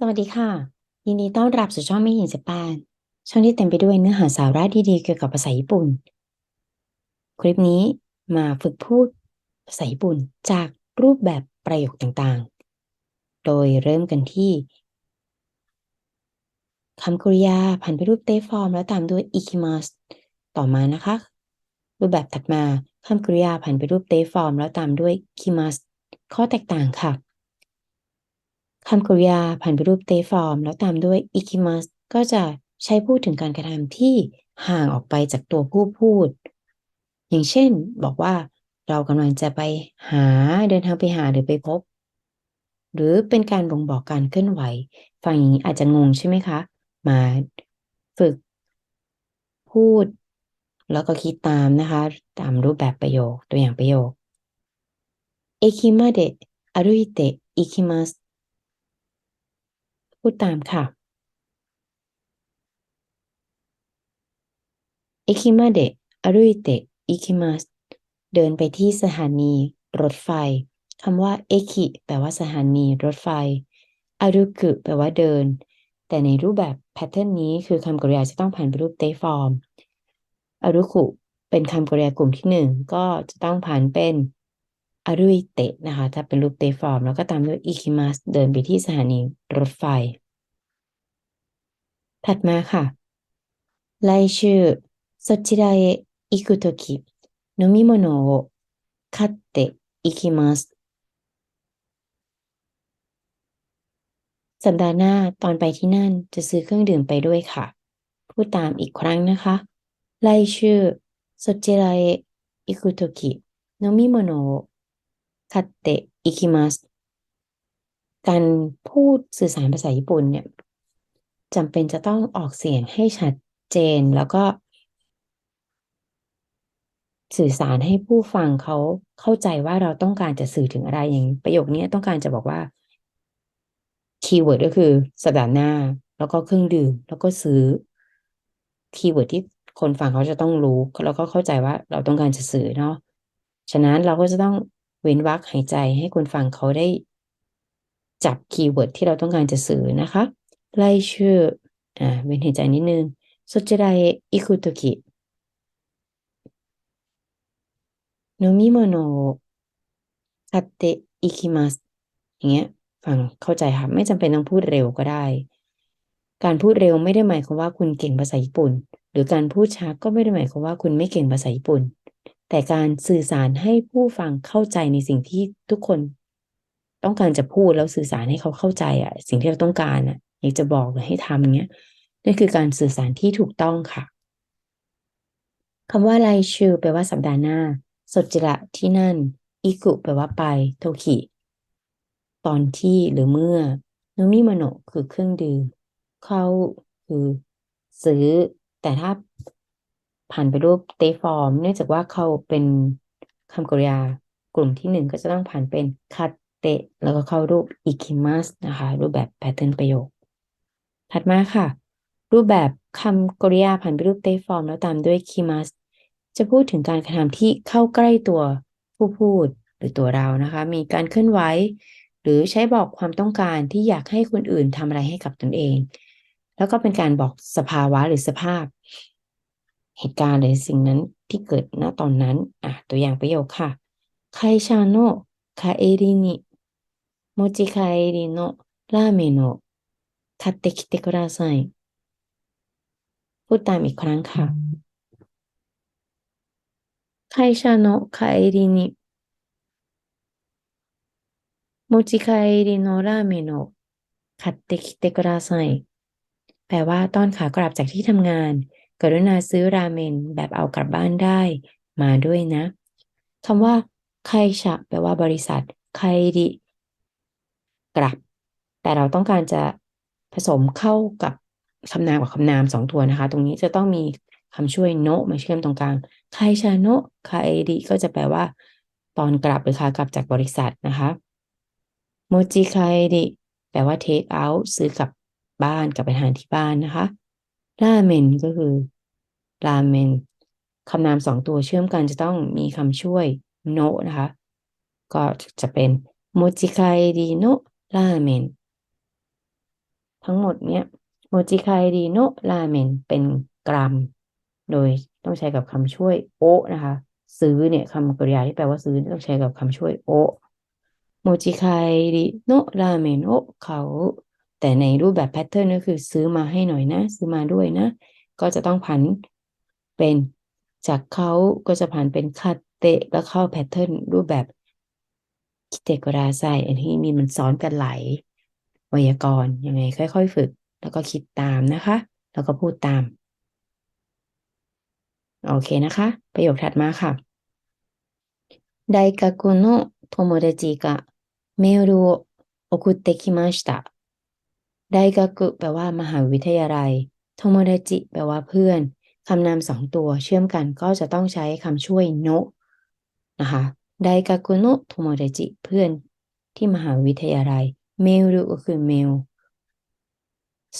สวัสดีค่ะ ยินดีต้อนรับสู่ช่องไม่ห็นจะแปนช่องที่เต็มไปด้วยเนื้อหาสาระดีๆเกี่ยวกับภาษาญี่ปุ่น คลิปนี้มาฝึกพูดภาษาญี่ปุ่นจากรูปแบบประโยคต่างๆ โดยเริ่มกันที่คำกริยาผันไปรูปเตฟอร์ม แล้วตามด้วยอิคิมัสต่อมานะคะ รูปแบบถัดมาคำกริยาผันไปรูปเตฟอร์ม แล้วตามด้วยคิมัสข้อแตกต่างค่ะ คำกริยาผันไปรูปเตฟอร์ม แล้วตามด้วยอิคิมัสก็จะใช้พูดถึงการกระทำที่ห่างออกไปจากตัวผู้พูด อย่างเช่น บอกว่าเรากำลังจะไปหาเดินทางไปหาหรือไปพบ หรือเป็นการบ่งบอกการเคลื่อนไหว ฟังอย่างนี้อาจจะงงใช่ไหมคะ มาฝึก พูด แล้วก็คิดตามนะคะ ตามรูปแบบประโยคตัวอย่างประโยคเอคิมาเดะอารุอิเตะอิคิมัส พูดตามค่ะเอคิมาเดะอารุอิเตะอิคิมัสเดินไปที่สถานี รถไฟคำว่าเอคิแปลว่าสถานี รถไฟอารุกุแปลว่าเดิน แต่ในรูปแบบแพทเทิร์นนี้คือคำกริยาจะต้องผ่านไปรูปเตฟอร์มอารุกุเป็นคำกริยากลุ่มที่หนึ่งก็จะต้องผ่านเป็น อารุอิเตะนะคะ ถ้าเป็นรูปเตฟอร์มแล้วก็ตามด้วยอิคิมัสเดินไปที่สถานีรถไฟ ถัดมาค่ะ来週そちらへ行くとき飲み物を買って行きますสัปดาห์หน้าตอนไปที่นั่นจะซื้อเครื่องดื่มไปด้วยค่ะ พูดตามอีกครั้งนะคะ来週そちらへ行くとき飲み物を คัตเตอิคิมัสการพูดสื่อสารภาษาญี่ปุ่นเนี่ยจำเป็นจะต้องออกเสียงให้ชัดเจนแล้วก็ สื่อสารให้ผู้ฟังเขาเข้าใจว่าเราต้องการจะสื่อถึงอะไรอย่างประโยคนี้ต้องการจะบอกว่าคีย์เวิร์ดก็คือสัปดาห์หน้า แล้วก็เครื่องดื่ม แล้วก็ซื้อคีย์เวิร์ดที่คนฟังเขาจะต้องรู้ แล้วก็เข้าใจว่าเราต้องการจะสื่อเนาะฉะนั้นเราก็จะต้อง เว้นวรรคหายใจให้คนฟังเขาได้ จับคีย์เวิร์ดที่เราต้องการจะสื่อนะคะไล่ชื่ออ่าเว้นหายใจนิดนึงそちらへ行くとき飲み物を買って行きますอย่างเงี้ยฟังเข้าใจค่ะไม่จำเป็นต้องพูดเร็วก็ได้ การพูดเร็วไม่ได้หมายความว่าคุณเก่งภาษาญี่ปุ่น หรือการพูดช้าก็ไม่ได้หมายความว่าคุณไม่เก่งภาษาญี่ปุ่น แต่การสื่อสารให้ผู้ฟังเข้าใจในสิ่งที่ทุกคน ต้องการจะพูดแล้วสื่อสารให้เขาเข้าใจอะสิ่งที่เราต้องการอะอยากจะบอกหรือให้ทำเงี้ยนั่นคือการสื่อสารที่ถูกต้องค่ะคำว่าไลชื่อแปลว่าสัปดาห์หน้า สดจิระที่นั่น อิกุแปลว่าไป โทคิตอนที่หรือเมื่อโนมิมโนคือเครื่องดื่ม เข้าคือซื้อ แต่ถ้า ผ่านไปรูปเตฟอร์ม เนื่องจากว่าเขาเป็นคำกริยากลุ่มที่หนึ่งก็จะต้องผ่านเป็นคาเตะแล้วก็เข้ารูปอิคิมัสนะคะ รูปแบบแพทเทิร์นประโยค ถัดมาค่ะ รูปแบบคำกริยาผ่านไปรูปเตฟอร์ม แล้วตามด้วยคิมัสจะพูดถึงการกระทำที่เข้าใกล้ตัวผู้พูดหรือตัวเรานะคะ มีการเคลื่อนไหวหรือใช้บอกความต้องการที่อยากให้คนอื่นทำอะไรให้กับตนเอง แล้วก็เป็นการบอกสภาวะหรือสภาพ เหตุการณ์หรือสิ่งนั้นที่เกิดณตอนนั้นอะตัวอย่างประโยคค่ะไคชาโนะคาเอรินิโมจิคาเอริโนราเมโนคัตเตคิเตกุราไซพูดตามอีกครั้งค่ะไคชาโนะคาเอรินิโมจิคาเอริโนราเมโนคัตเตคิเตกุราไซแปลว่าตอนขากลับจากที่ทำงาน กรุณาซื้อราเมนแบบเอากลับบ้านได้มาด้วยนะคำว่าไคชะแปลว่าบริษัทไคริกลับ แต่เราต้องการจะผสมเข้ากับคำนามกับคำนามสองตัวนะคะ ตรงนี้จะต้องมีคำช่วยโนมาเชื่อมตรงกลางไคชาโนไคริก็จะแปลว่า ตอนกลับหรือขากลับจากบริษัทนะคะโมจิคายดิแปลว่าเทคเอาท์ซื้อกลับบ้านกลับไปทานที่บ้านนะคะ ราเมนก็คือราเมนคำนามสองตัวเชื่อมกันจะต้องมีคำช่วยโนนะคะ ก็จะเป็นโมจิคายดิโนราเมนทั้งหมดเนี้ยโมจิคายดีโนราเมนเป็นกรัม โดยต้องใช้กับคำช่วยโอนะคะ ซื้อเนี่ยคำกริยาที่แปลว่าซื้อต้องใช้กับคำช่วยโอโมจิคายดีโนราเมนโอเขา แต่ในรูปแบบแพทเทิร์นก็คือซื้อมาให้หน่อยนะ ซื้อมาด้วยนะ ก็จะต้องผันเป็นจากเขาก็จะผ่านเป็นคาเตะแล้วเข้าแพทเทิร์นรูปแบบคิเตกราไซอันที่มีมันซ้อนกันไหลายไวยากรณ์ยังไง ค่อยๆ ฝึก แล้วก็คิดตามนะคะ แล้วก็พูดตาม โอเคนะคะ ประโยคถัดมาค่ะไดกากุโนะโทโมเดจิกะ ไดกากุแปลว่ามหาวิทยาลัยโทโมเดจิ แปลว่าเพื่อนคำนามสองตัวเชื่อมกันก็จะต้องใช้คำช่วยโนะนะคะไดกากุโนะโทโมเดจิ เพื่อนที่มหาวิทยาลัย เมรุก็คือเมล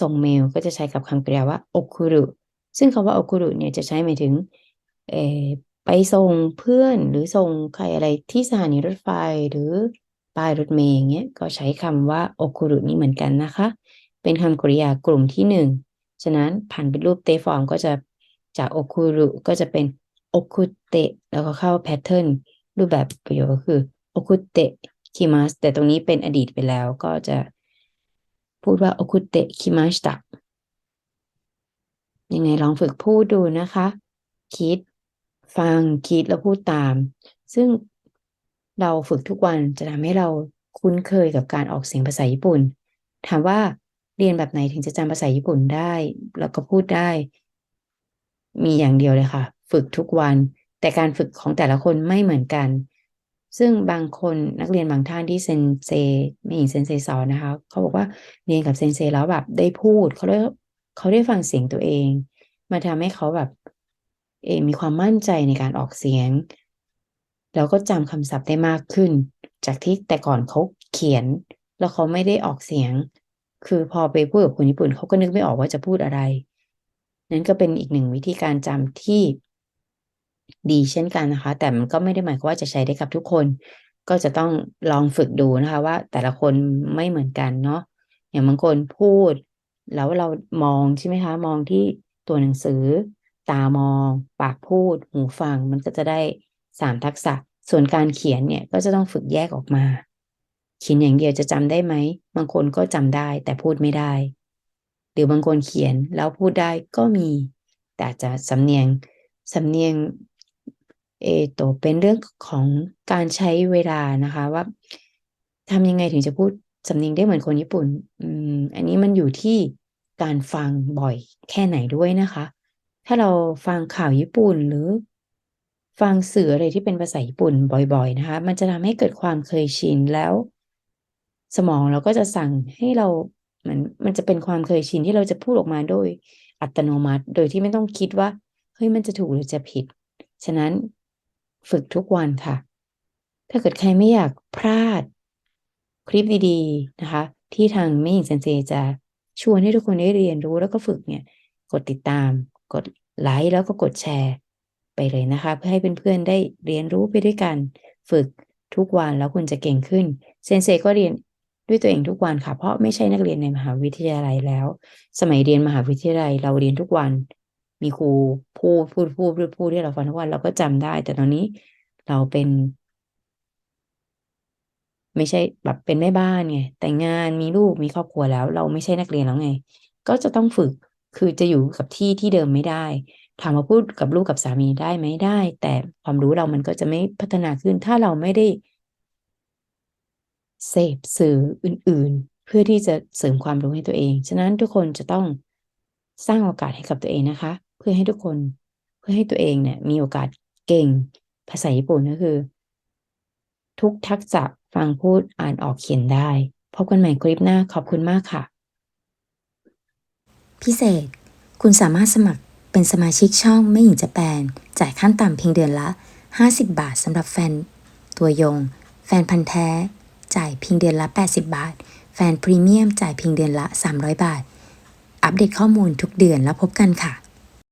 ส่งเมลก็จะใช้กับคำกริยาว่าโอคุรุซึ่งคำว่าโอคุรุเนี่ยจะใช้หมายถึงไปส่งเพื่อนหรือส่งใครอะไรที่สถานีรถไฟหรือ ป้ายรถเมล์อย่างเงี้ย ก็ใช้คำว่าโอคุรุนี่เหมือนกันนะคะ เป็นคำกริยากลุ่มที่หนึ่งฉะนั้นผันเป็นรูปเตฟอร์มก็จะจากโอคุรุก็จะเป็นโอคุเตะแล้วก็เข้าแพทเทิร์นรูปแบบประโยคก็คือโอคุเตะคิมัสแต่ตรงนี้เป็นอดีตไปแล้วก็จะพูดว่าโอคุเตะคิมาชิตะยังไงลองฝึกพูดดูนะคะ คิด ฟังคิดแล้วพูดตาม ซึ่ง เราฝึกทุกวันจะทำให้เราคุ้นเคยกับการออกเสียงภาษาญี่ปุ่น ถามว่าเรียนแบบไหนถึงจะจำภาษาญี่ปุ่นได้ แล้วก็พูดได้ มีอย่างเดียวเลยค่ะ ฝึกทุกวัน แต่การฝึกของแต่ละคนไม่เหมือนกัน ซึ่งบางคนนักเรียนบางท่านที่เซนเซไม่หญิงเซนเซสอนนะคะ เขาบอกว่าเรียนกับเซนเซแล้วแบบได้พูดเขาได้เขาได้ฟังเสียงตัวเอง มาทำให้เขาแบบเอมีความมั่นใจในการออกเสียง แล้วก็จำคำศัพท์ได้มากขึ้น จากที่แต่ก่อนเขาเขียน แล้วเขาไม่ได้ออกเสียง คือพอไปพูดกับคนญี่ปุ่นเขาก็นึกไม่ออกว่าจะพูดอะไร นั่นก็เป็นอีกหนึ่งวิธีการจำที่ดีเช่นกันนะคะ แต่มันก็ไม่ได้หมายความว่าจะใช้ได้กับทุกคน ก็จะต้องลองฝึกดูนะคะว่าแต่ละคนไม่เหมือนกันเนาะอย่างบางคนพูด แล้วเรามองใช่ไหมคะ มองที่ตัวหนังสือ ตามอง ปากพูด หูฟังมันก็จะได้ สามทักษะ ส่วนการเขียนเนี่ยก็จะต้องฝึกแยกออกมา เขียนอย่างเดียวจะจำได้ไหม บางคนก็จำได้แต่พูดไม่ได้ หรือบางคนเขียนแล้วพูดได้ก็มี แต่จจะสำเนียงสำเนียงเอโตเป็นเรื่องของการใช้เวลานะคะว่าทำยังไงถึงจะพูดสำเนียงได้เหมือนคนญี่ปุ่น อืม อันนี้มันอยู่ที่การฟังบ่อยแค่ไหนด้วยนะคะ ถ้าเราฟังข่าวญี่ปุ่นหรือ ฟังสื่ออะไรที่เป็นภาษาญี่ปุ่นบ่อย ๆ นะคะ มันจะทำให้เกิดความเคยชินแล้ว สมองเราก็จะสั่งให้เราเหมือนมันจะเป็นความเคยชินที่เราจะพูดออกมาโดยอัตโนมัติ โดยที่ไม่ต้องคิดว่าเฮ้ยมันจะถูกหรือจะผิด ฉะนั้นฝึกทุกวันค่ะ ถ้าเกิดใครไม่อยากพลาดคลิปดีๆนะคะ ที่ทางแม่หญิงเซนเซจะชวนให้ทุกคนได้เรียนรู้แล้วก็ฝึกเนี่ย กดติดตาม กดไลค์แล้วก็กดแชร์ ไปเลยนะคะ เพื่อให้เพื่อนๆได้เรียนรู้ไปด้วยกันฝึกทุกวันแล้วคุณจะเก่งขึ้นเซนเซก็เรียนด้วยตัวเองทุกวันค่ะ เพราะไม่ใช่นักเรียนในมหาวิทยาลัยแล้ว สมัยเรียนมหาวิทยาลัยเราเรียนทุกวัน มีครูพูดพูดพูดพูดพูดที่เราฟังทุกวันเราก็จำได้ แต่ตอนนี้เราเป็น ไม่ใช่แบบเป็นแม่บ้านไงแต่งงานมีลูกมีครอบครัวแล้ว เราไม่ใช่นักเรียนแล้วไง ก็จะต้องฝึกคือจะอยู่กับที่ที่เดิมไม่ได้ ถามว่าพูดกับลูกกับสามีได้ไหมได้ แต่ความรู้เรามันก็จะไม่พัฒนาขึ้น ถ้าเราไม่ได้เสพสื่ออื่น ๆ เพื่อที่จะเสริมความรู้ให้ตัวเอง ฉะนั้นทุกคนจะต้องสร้างโอกาสให้กับตัวเองนะคะ เพื่อให้ทุกคนเพื่อให้ตัวเองเนี่ย มีโอกาสเก่งภาษาญี่ปุ่นก็คือ ทุกทักษะฟังพูดอ่านออกเขียนได้ พบกันใหม่คลิปหน้าขอบคุณมากค่ะ พิเศษ คุณสามารถสมัคร เป็นสมาชิกช่องไม่หญิงจะแปลนจ่ายขั้นต่ำเพียงเดือนละ 50 บาทสำหรับแฟน ตัวยง แฟนพันธ์แท้ จ่ายเพียงเดือนละ 80 บาท แฟนพรีเมียมจ่ายเพียงเดือนละ 300 บาท อัปเดตข้อมูลทุกเดือนแล้วพบกันค่ะ